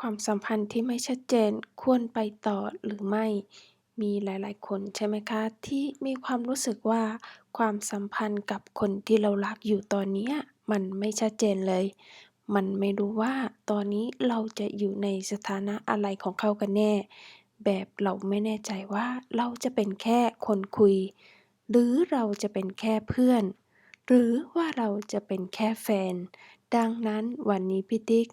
ความสัมพันธ์ที่ไม่ชัดเจนควรไปต่อหรือไม่ มีหลาย ๆ คนใช่ไหมคะ ที่มีความรู้สึกว่า ความสัมพันธ์กับคนที่เรารักอยู่ตอนเนี้ยมันไม่ชัดเจนเลย มันไม่รู้ว่าตอนนี้เราจะอยู่ในสถานะอะไรของเขากันแน่ แบบเราไม่แน่ใจว่าเราจะเป็นแค่คนคุย หรือเราจะเป็นแค่เพื่อน หรือว่าเราจะเป็นแค่แฟน ดังนั้นวันนี้พี่ติ๊ก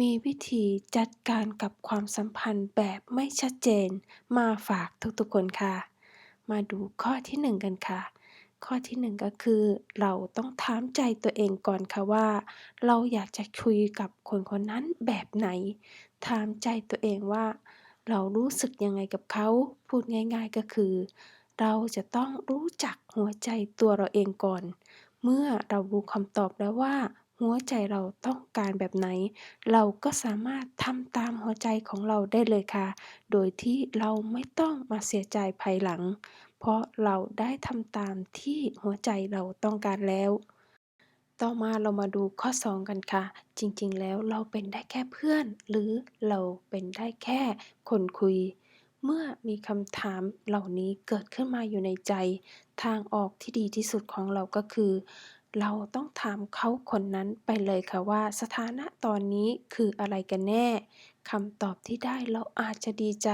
มีวิธีจัดการกับความสัมพันธ์แบบไม่ชัดเจนมาฝากทุกๆคนค่ะ มาดูข้อที่1กันค่ะ ข้อที่1ก็คือ เราต้องถามใจตัวเองก่อนค่ะว่า เราอยากจะคุยกับคนคนนั้นแบบไหน ถามใจตัวเองว่า เรารู้สึกยังไงกับเขา พูดง่ายๆก็คือ เราจะต้องรู้จักหัวใจตัวเราเองก่อน เมื่อเรารู้คำตอบแล้วว่า หัวใจเราต้องการแบบไหน เราก็สามารถทำตามหัวใจของเราได้เลยค่ะ โดยที่เราไม่ต้องมาเสียใจภายหลัง เพราะเราได้ทำตามที่หัวใจเราต้องการแล้ว ต่อมาเรามาดูข้อ 2 กันค่ะ จริงๆ แล้วเราเป็นได้แค่เพื่อน หรือเราเป็นได้แค่คนคุย เมื่อมีคำถามเหล่านี้เกิดขึ้นมาอยู่ในใจ ทางออกที่ดีที่สุดของเราก็คือ เราต้องถามเขาคนนั้นไปเลยค่ะว่า สถานะตอนนี้คืออะไรกันแน่คำตอบที่ได้เราอาจจะดีใจ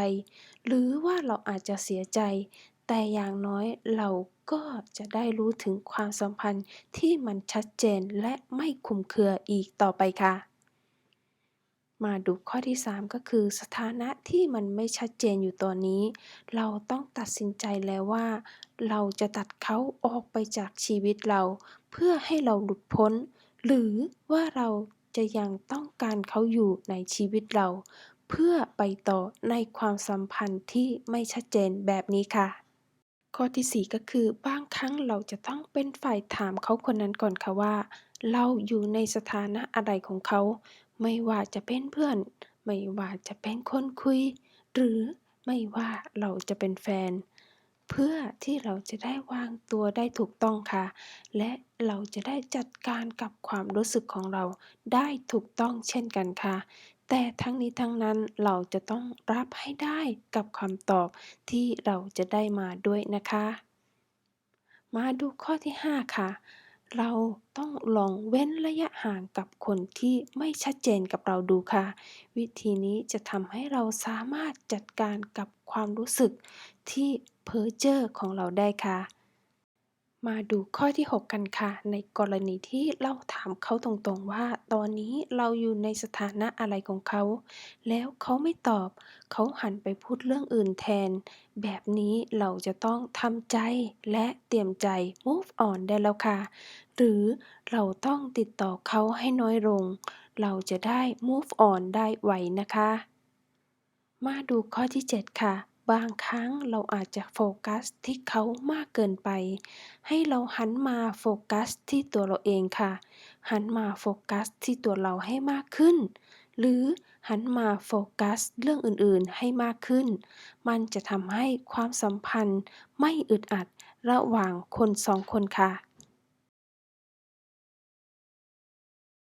หรือว่าเราอาจจะเสียใจ แต่อย่างน้อยเราก็จะได้รู้ถึงความสัมพันธ์ที่มันชัดเจนและไม่คุมเครืออีกต่อไปค่ะ มาดูข้อที่ 3 ก็คือสถานะที่มันไม่ชัดเจนอยู่ตอนนี้ เราต้องตัดสินใจแล้วว่า เราจะตัดเขาออกไปจากชีวิตเรา เพื่อให้เราหลุดพ้น หรือว่าเราจะยังต้องการเขาอยู่ในชีวิตเรา เพื่อไปต่อในความสัมพันธ์ที่ไม่ชัดเจนแบบนี้ค่ะข้อที่ 4 ก็คือบางครั้งเราจะต้องเป็นฝ่ายถามเขาคนนั้นก่อนค่ะว่า เราอยู่ในสถานะอะไรของเขา ไม่ว่าจะเป็นเพื่อน ไม่ว่าจะเป็นคนคุย หรือไม่ว่าเราจะเป็นแฟน เพื่อที่เราจะได้วางตัวได้ถูกต้องค่ะ และเราจะได้จัดการกับความรู้สึกของเราได้ถูกต้องเช่นกันค่ะ แต่ทั้งนี้ทั้งนั้นเราจะต้องรับให้ได้กับคำตอบที่เราจะได้มาด้วยนะคะ มาดูข้อที่ 5 ค่ะ เราต้องลองเว้นระยะห่างกับคนที่ไม่ชัดเจนกับเราดูค่ะ วิธีนี้จะทำให้เราสามารถจัดการกับความรู้สึกที่เพ้อเจ้อของเราได้ค่ะ มาดูข้อที่ 6 กันค่ะ ในกรณีที่เราถามเขาตรงๆว่า ตอนนี้เราอยู่ในสถานะอะไรของเขา แล้วเขาไม่ตอบ เขาหันไปพูดเรื่องอื่นแทน แบบนี้เราจะต้องทำใจและเตรียมใจ move on ได้แล้วค่ะ หรือเราต้องติดต่อเขาให้น้อยลง เราจะได้ move on ได้ไวนะคะ มาดูข้อที่ 7 ค่ะ บางครั้งเราอาจจะโฟกัสที่เขามากเกินไป ให้เราหันมาโฟกัสที่ตัวเราเองค่ะ หันมาโฟกัสที่ตัวเราให้มากขึ้น หรือหันมาโฟกัสเรื่องอื่นๆให้มากขึ้น มันจะทำให้ความสัมพันธ์ไม่อึดอัดระหว่างคน2คนค่ะ